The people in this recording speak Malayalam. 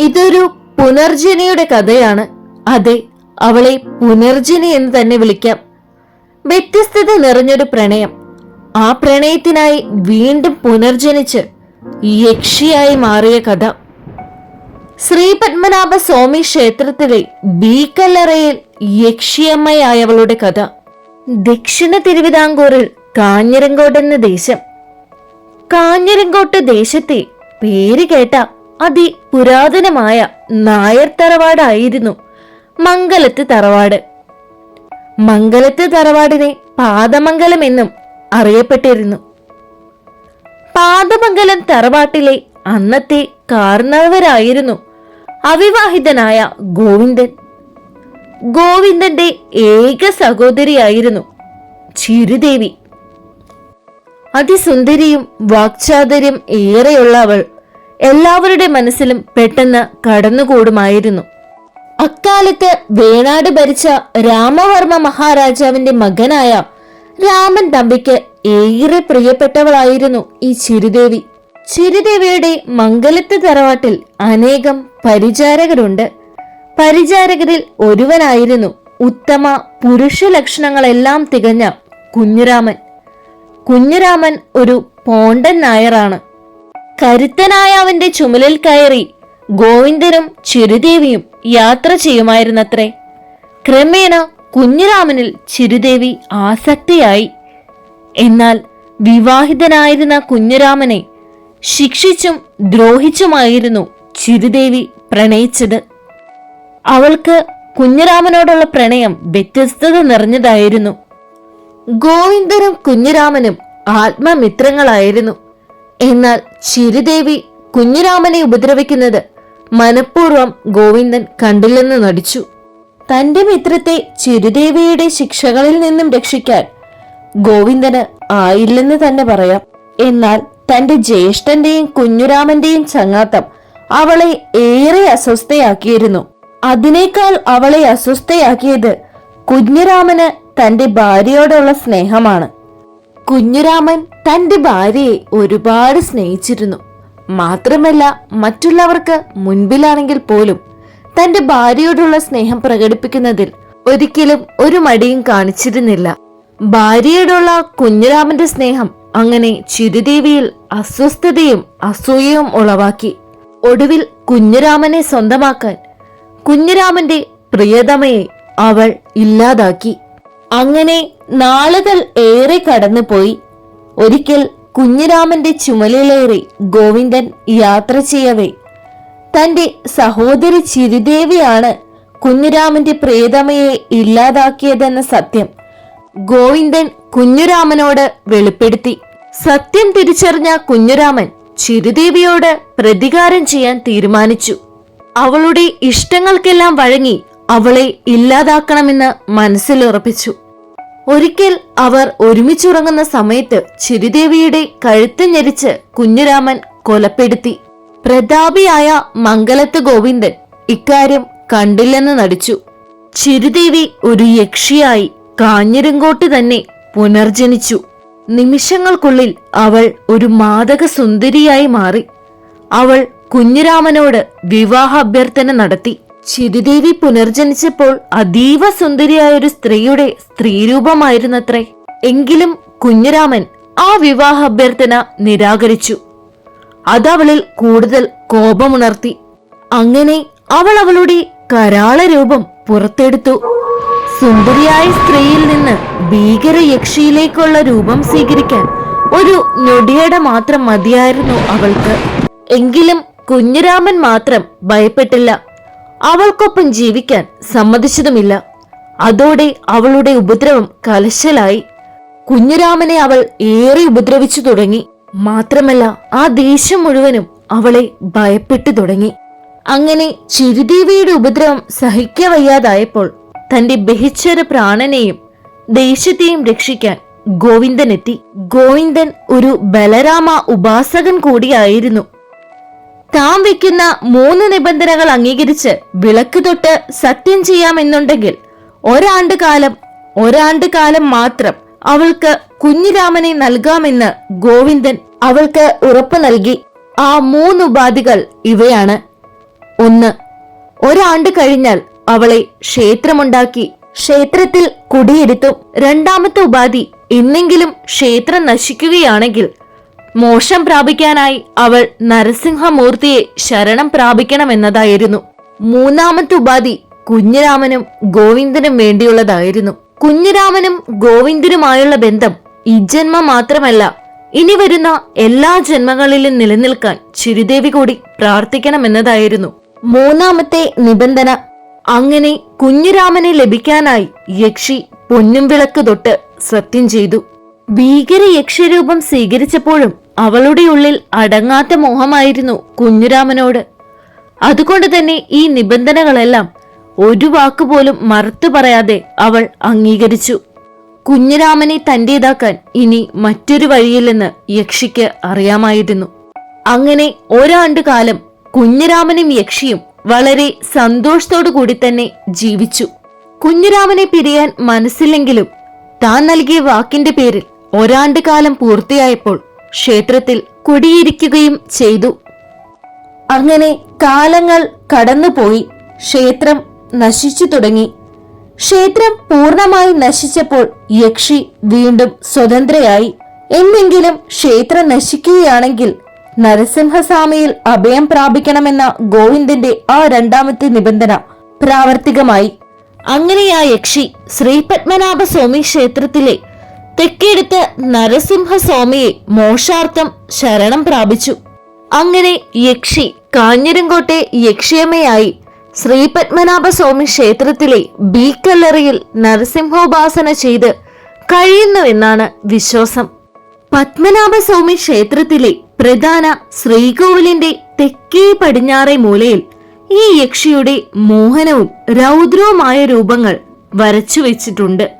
ഇതൊരു പുനർജനിയുടെ കഥയാണ്. അതെ അവളെ പുനർജനി എന്ന് തന്നെ വിളിക്കാം. വ്യത്യസ്തത നിറഞ്ഞൊരു പ്രണയം. ആ പ്രണയത്തിനായി വീണ്ടും പുനർജനിച്ച് യക്ഷിയായി മാറിയ കഥ. ശ്രീ പത്മനാഭ സ്വാമി ക്ഷേത്രത്തിലെ ബീക്കല്ലറയിൽ യക്ഷിയമ്മയായവളുടെ കഥ. ദക്ഷിണ തിരുവിതാംകൂറിൽ കാഞ്ഞിരങ്കോട് എന്ന ദേശം. കാഞ്ഞിരങ്കോട്ട് ദേശത്തെ പേര് കേട്ട അതിപുരാതനമായ നായർ തറവാടായിരുന്നു മംഗലത്ത് തറവാട്. മംഗലത്ത് തറവാടിനെ പാദമംഗലം എന്നും അറിയപ്പെട്ടിരുന്നു. പാദമംഗലം തറവാട്ടിലെ അന്നത്തെ കാർന്നവരായിരുന്നു അവിവാഹിതനായ ഗോവിന്ദൻ. ഗോവിന്ദന്റെ ഏക സഹോദരിയായിരുന്നു ചിരുദേവി അതിസുന്ദരിയും വാക്ചാതര്യം ഏറെയുള്ള അവൾ എല്ലാവരുടെ മനസ്സിലും പെട്ടെന്ന് കടന്നുകൂടുമായിരുന്നു. അക്കാലത്ത് വേണാട് ഭരിച്ച രാമവർമ്മ മഹാരാജാവിന്റെ മകനായ രാമൻ തമ്പിക്ക് ഏറെ പ്രിയപ്പെട്ടവളായിരുന്നു ഈ ചിരുദേവി. ചിരുദേവിയുടെ മംഗലത്ത് തറവാട്ടിൽ അനേകം പരിചാരകരുണ്ട്. പരിചാരകരിൽ ഒരുവനായിരുന്നു ഉത്തമ പുരുഷ ലക്ഷണങ്ങളെല്ലാം തികഞ്ഞ കുഞ്ഞുരാമൻ. കുഞ്ഞുരാമൻ ഒരു പോണ്ടൻ നായറാണ്. കരുത്തനായ അവന്റെ ചുമലിൽ കയറി ഗോവിന്ദനും ചിരുദേവിയും യാത്ര ചെയ്യുമായിരുന്നത്രേ. ക്രമേണ കുഞ്ഞുരാമനിൽ ചിരുദേവി ആസക്തിയായി. എന്നാൽ വിവാഹിതനായിരുന്ന കുഞ്ഞുരാമനെ ശിക്ഷിച്ചും ദ്രോഹിച്ചുമായിരുന്നു ചിരുദേവി പ്രണയിച്ചത്. അവൾക്ക് കുഞ്ഞുരാമനോടുള്ള പ്രണയം വ്യത്യസ്തത നിറഞ്ഞതായിരുന്നു. ഗോവിന്ദനും കുഞ്ഞുരാമനും ആത്മമിത്രങ്ങളായിരുന്നു. എന്നാൽ ചിരുദേവി കുഞ്ഞുരാമനെ ഉപദ്രവിക്കുന്നത് മനഃപൂർവം ഗോവിന്ദൻ കണ്ടില്ലെന്ന് നടിച്ചു. തന്റെ മിത്രത്തെ ചിരുദേവിയുടെ ശിക്ഷകളിൽ നിന്നും രക്ഷിക്കാൻ ഗോവിന്ദന് ആയില്ലെന്ന് തന്നെ പറയാം. എന്നാൽ തന്റെ ജ്യേഷ്ഠന്റെയും കുഞ്ഞുരാമന്റെയും ചങ്ങാത്തം അവളെ ഏറെ അസ്വസ്ഥയാക്കിയിരുന്നു. അതിനേക്കാൾ അവളെ അസ്വസ്ഥയാക്കിയത് കുഞ്ഞുരാമന് തന്റെ ഭാര്യയോടുള്ള സ്നേഹമാണ്. കുഞ്ഞുരാമൻ തന്റെ ഭാര്യയെ ഒരുപാട് സ്നേഹിച്ചിരുന്നു. മാത്രമല്ല മറ്റുള്ളവർക്ക് മുൻപിലാണെങ്കിൽ പോലും തന്റെ ഭാര്യയോടുള്ള സ്നേഹം പ്രകടിപ്പിക്കുന്നതിൽ ഒരിക്കലും ഒരു മടിയും കാണിച്ചിരുന്നില്ല. ഭാര്യയോടുള്ള കുഞ്ഞുരാമന്റെ സ്നേഹം അങ്ങനെ ചിരുദേവിയിൽ അസ്വസ്ഥതയും അസൂയയും ഉളവാക്കി. ഒടുവിൽ കുഞ്ഞുരാമനെ സ്വന്തമാക്കാൻ കുഞ്ഞുരാമന്റെ പ്രിയതമയെ അവൾ ഇല്ലാതാക്കി. അങ്ങനെ നാളുകൾ ഏറെ കടന്നുപോയി. ഒരിക്കൽ കുഞ്ഞിരാമന്റെ ചുമലിലേറി ഗോവിന്ദൻ യാത്ര ചെയ്യവേ. തന്റെ സഹോദരി ചിരുദേവിയാണ് കുഞ്ഞുരാമന്റെ പ്രേതമയെ ഇല്ലാതാക്കിയതെന്ന സത്യം ഗോവിന്ദൻ കുഞ്ഞുരാമനോട് വെളിപ്പെടുത്തി. സത്യം തിരിച്ചറിഞ്ഞ കുഞ്ഞുരാമൻ ചിരുദേവിയോട് പ്രതികാരം ചെയ്യാൻ തീരുമാനിച്ചു. അവളുടെ ഇഷ്ടങ്ങൾക്കെല്ലാം വഴങ്ങി അവളെ ഇല്ലാതാക്കണമെന്ന് മനസ്സിലുറപ്പിച്ചു. ഒരിക്കൽ അവർ ഒരുമിച്ചുറങ്ങുന്ന സമയത്ത് ചിരുദേവിയുടെ കഴുത്ത് ഞെരിച്ച് കുഞ്ഞുരാമൻ കൊലപ്പെടുത്തി. പ്രതാപിയായ മംഗലത്ത് ഗോവിന്ദൻ ഇക്കാര്യം കണ്ടില്ലെന്ന് നടിച്ചു. ചിരുദേവി ഒരു യക്ഷിയായി കാഞ്ഞിരങ്കോട്ട് തന്നെ പുനർജനിച്ചു. നിമിഷങ്ങൾക്കുള്ളിൽ അവൾ ഒരു മാതക സുന്ദരിയായി മാറി. അവൾ കുഞ്ഞുരാമനോട് വിവാഹ അഭ്യർത്ഥന നടത്തി. ചിരുദേവി പുനർജനിച്ചപ്പോൾ അതീവ സുന്ദരിയായ ഒരു സ്ത്രീയുടെ സ്ത്രീരൂപമായിരുന്നത്രേ. എങ്കിലും കുഞ്ഞുരാമൻ ആ വിവാഹ അഭ്യർത്ഥന നിരാകരിച്ചു. അതവളിൽ കൂടുതൽ കോപമുണർത്തി. അങ്ങനെ അവൾ അവളുടെ കരാള രൂപം പുറത്തെടുത്തു. സുന്ദരിയായ സ്ത്രീയിൽ നിന്ന് ഭീകര യക്ഷിയിലേക്കുള്ള രൂപം സ്വീകരിക്കാൻ ഒരു ഞൊടിയട മാത്രം മതിയായിരുന്നു അവൾക്ക്. എങ്കിലും കുഞ്ഞുരാമൻ മാത്രം ഭയപ്പെട്ടില്ല. അവൾക്കൊപ്പം ജീവിക്കാൻ സമ്മതിച്ചതുമില്ല. അതോടെ അവളുടെ ഉപദ്രവം കലശലായി. കുഞ്ഞുരാമനെ അവൾ ഏറെ ഉപദ്രവിച്ചു തുടങ്ങി. മാത്രമല്ല ആ ദേശം മുഴുവനും അവളെ ഭയപ്പെട്ടു തുടങ്ങി. അങ്ങനെ ചിരുദേവിയുടെ ഉപദ്രവം സഹിക്കവയ്യാതായപ്പോൾ തന്റെ ബഹിച്ചര പ്രാണനെയും ദേശത്തെയും രക്ഷിക്കാൻ ഗോവിന്ദൻ എത്തി ഗോവിന്ദൻ ഒരു ബലരാമ ഉപാസകൻ കൂടിയായിരുന്നു. താൻ വെക്കുന്ന മൂന്ന് നിബന്ധനകൾ അംഗീകരിച്ച് വിളക്ക് തൊട്ട് സത്യം ചെയ്യാമെന്നുണ്ടെങ്കിൽ ഒരാണ്ട് കാലം ഒരാണ്ട് കാലം മാത്രം അവൾക്ക് കുഞ്ഞിരാമനെ നൽകാമെന്ന് ഗോവിന്ദൻ അവൾക്ക് ഉറപ്പ് നൽകി. ആ മൂന്ന് ഉപാധികൾ ഇവയാണ്. ഒന്ന് ഒരാണ്ട് കഴിഞ്ഞാൽ അവളെ ക്ഷേത്രമുണ്ടാക്കി ക്ഷേത്രത്തിൽ കുടിയിരുത്തും. രണ്ടാമത്തെ ഉപാധി എന്നെങ്കിലും ക്ഷേത്രം നശിക്കുകയാണെങ്കിൽ മോക്ഷം പ്രാപിക്കാനായി അവൾ നരസിംഹമൂർത്തിയെ ശരണം പ്രാപിക്കണമെന്നതായിരുന്നു. മൂന്നാമത്തെ ഉപാധി കുഞ്ഞിരാമനും ഗോവിന്ദനും വേണ്ടിയുള്ളതായിരുന്നു. കുഞ്ഞിരാമനും ഗോവിന്ദനുമായുള്ള ബന്ധം ഈ ജന്മം മാത്രമല്ല ഇനി വരുന്ന എല്ലാ ജന്മങ്ങളിലും നിലനിൽക്കാൻ ചിരുദേവി കൂടി പ്രാർത്ഥിക്കണമെന്നതായിരുന്നു. മൂന്നാമത്തെ നിബന്ധന അങ്ങനെ കുഞ്ഞുരാമനെ ലഭിക്കാനായി യക്ഷി പൊന്നും വിളക്ക് തൊട്ട് സത്യം ചെയ്തു. ഭീകര യക്ഷരൂപം സ്വീകരിച്ചപ്പോഴും അവളുടെ ഉള്ളിൽ അടങ്ങാത്ത മോഹമായിരുന്നു കുഞ്ഞുരാമനോട്. അതുകൊണ്ട് തന്നെ ഈ നിബന്ധനകളെല്ലാം ഒരു വാക്കുപോലും മറുത്തു പറയാതെ അവൾ അംഗീകരിച്ചു. കുഞ്ഞുരാമനെ തന്റേതാക്കാൻ ഇനി മറ്റൊരു വഴിയില്ലെന്ന് യക്ഷിക്ക് അറിയാമായിരുന്നു. അങ്ങനെ ഒരാണ്ട് കാലം കുഞ്ഞുരാമനും യക്ഷിയും വളരെ സന്തോഷത്തോടു കൂടി തന്നെ ജീവിച്ചു. കുഞ്ഞുരാമനെ പിരിയാൻ മനസ്സില്ലെങ്കിലും താൻ നൽകിയ വാക്കിന്റെ പേരിൽ ഒരാണ്ട് കാലം പൂർത്തിയായപ്പോൾ ക്ഷേത്രത്തിൽ കുടിയിരിക്കുകയും ചെയ്തു. അങ്ങനെ കാലങ്ങൾ കടന്നുപോയി. ക്ഷേത്രം നശിച്ചു തുടങ്ങി. ക്ഷേത്രം പൂർണമായി നശിച്ചപ്പോൾ യക്ഷി വീണ്ടും സ്വതന്ത്രയായി. എന്നെങ്കിലും ക്ഷേത്രം നശിക്കുകയാണെങ്കിൽ നരസിംഹസ്വാമിയിൽ അഭയം പ്രാപിക്കണമെന്ന ഗോവിന്ദന്റെ ആ രണ്ടാമത്തെ നിബന്ധന പ്രാവർത്തികമായി. അങ്ങനെ ആ യക്ഷി ശ്രീപത്മനാഭ സ്വാമി ക്ഷേത്രത്തിലെ തെക്കെടുത്ത് നരസിംഹസ്വാമിയെ മോക്ഷാർത്ഥം ശരണം പ്രാപിച്ചു. അങ്ങനെ യക്ഷി കാഞ്ഞിരങ്കോട്ടെ യക്ഷിയമ്മയായി ശ്രീപത്മനാഭ സ്വാമി ക്ഷേത്രത്തിലെ ബീക്കല്ലറിയിൽ നരസിംഹോപാസന ചെയ്ത് കഴിയുന്നുവെന്നാണ് വിശ്വാസം. പത്മനാഭസ്വാമി ക്ഷേത്രത്തിലെ പ്രധാന ശ്രീകോവിലിന്റെ തെക്കേ പടിഞ്ഞാറേ മൂലയിൽ ഈ യക്ഷിയുടെ മോഹനവും രൗദ്രവുമായ രൂപങ്ങൾ വരച്ചു വെച്ചിട്ടുണ്ട്